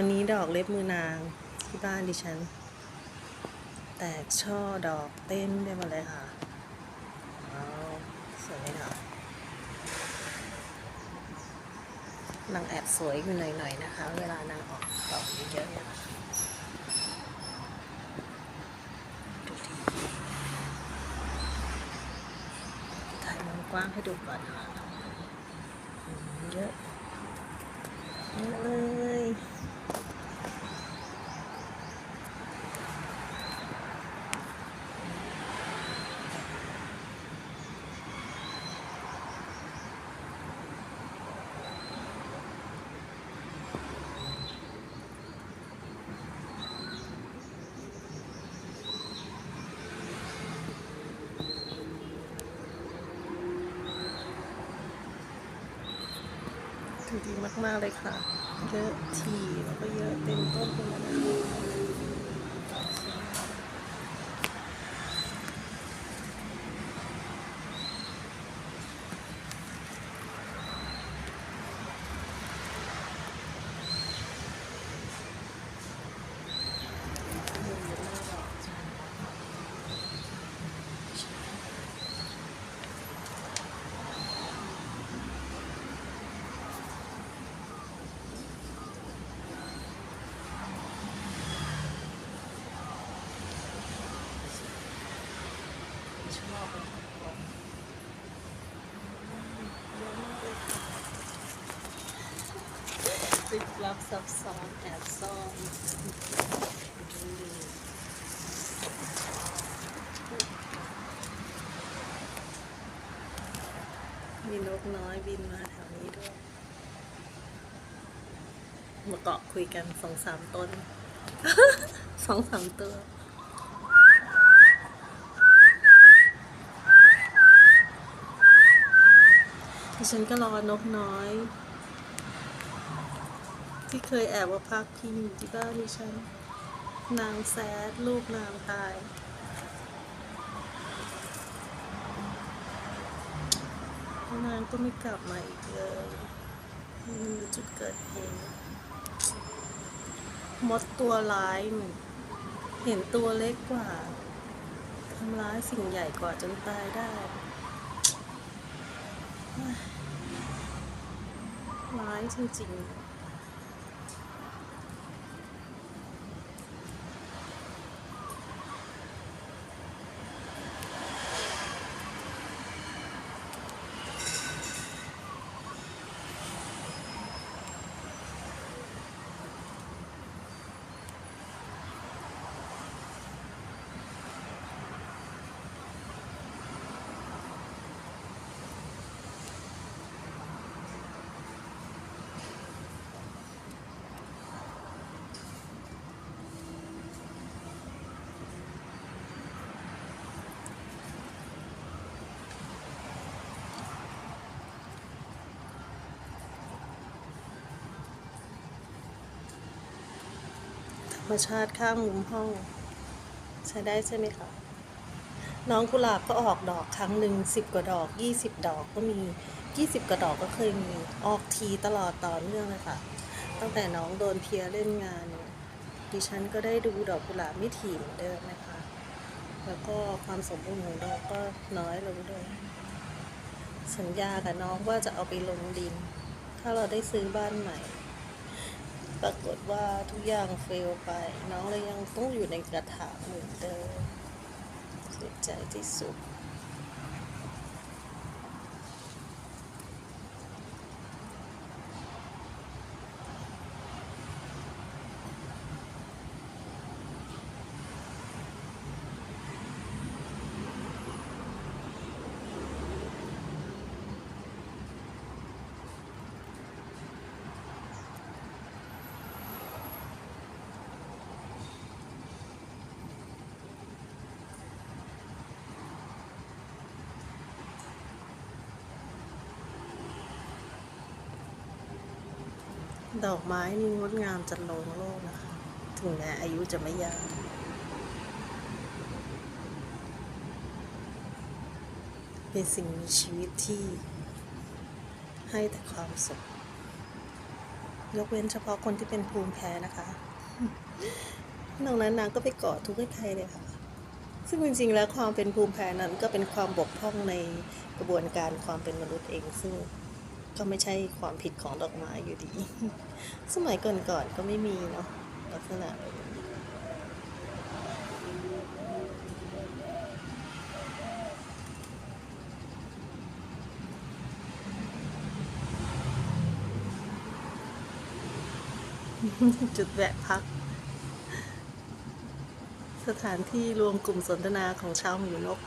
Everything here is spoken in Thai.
วันนี้ดอกเล็บมือนางที่บ้านดิฉัน แตกช่อดอกเต้นไปหมดเลยค่ะว้าวสวยไหมคะนางแอบสวยอยู่หน่อยๆนะคะ เวลานางออกดอกเยอะๆเนี่ยดูดิถ่ายมุมกว้างให้ดูก่อนค่ะเยอะเยอะเลย ดูดีมากๆเลยค่ะ เยอะทีแล้วก็เยอะเต็มต้นไปหมดเลยค่ะชอบเลยค่ะเยอะมากเลยค่ะ ลับซับซ้อนแอบซ่อนมีนกน้อยบินมาแถวนี้ด้วย มาเกาะคุยกันสองสามต้น สองสามตัวดิฉันก็รอนกน้อย ที่เคยแอบว่าพักพิงอยู่ที่บ้านดิฉัน นางแซดลูกนางตาย นางก็ไม่กลับมาอีกเลยไม่จุดเกิดเหตุมดตัวร้ายเหมือนเห็นตัวเล็กกว่าทำร้ายสิ่งใหญ่กว่าจนตายได้ร้ายจริงๆ ธรรมชาติข้างมุมห้อง ใช้ได้ใช่ไหมคะน้องกุหลาบก็ออกดอกครั้งหนึ่งสิบกว่าดอกยี่สิบดอกก็มียี่สิบกว่าดอกก็เคยมีออกทีตลอดต่อเนื่องเลยค่ะ ตั้งแต่น้องโดนเพียเล่นงานเนี่ยดิฉันก็ได้ดูดอกกุหลาบไม่ถี่เหมือนเดิมนะคะ แล้วก็ความสมบูรณ์ของดอกก็น้อยลงด้วย สัญญากับน้องว่าจะเอาไปลงดิน ถ้าเราได้ซื้อบ้านใหม่ ปรากฏว่าทุกอย่างเฟลไป น้องเลยยังต้องอยู่ในกระถางเหมือนเดิมเสียใจที่สุด ดอกไม้นี่งดงามจันโลงโลกนะคะ ถึงแม้อายุจะไม่ยาวเป็นสิ่งมีชีวิตที่ ให้แต่ความสุข ยกเว้นเฉพาะคนที่เป็นภูมิแพ้นะคะนอกนั้นนางก็ไปเกาะทุกข์ใครเลยค่ะ ซึ่งจริงๆแล้วความเป็นภูมิแพ้นั้นก็เป็นความบกพร่องในกระบวนการความเป็นมนุษย์เองซึ่ง ก็ไม่ใช่ความผิดของดอกไม้อยู่ดี สมัยก่อนๆก็ไม่มีเนาะลักษณะแบบนี้จุดแวะพัก สถานที่รวมกลุ่มสนทนาของชาวหมูนก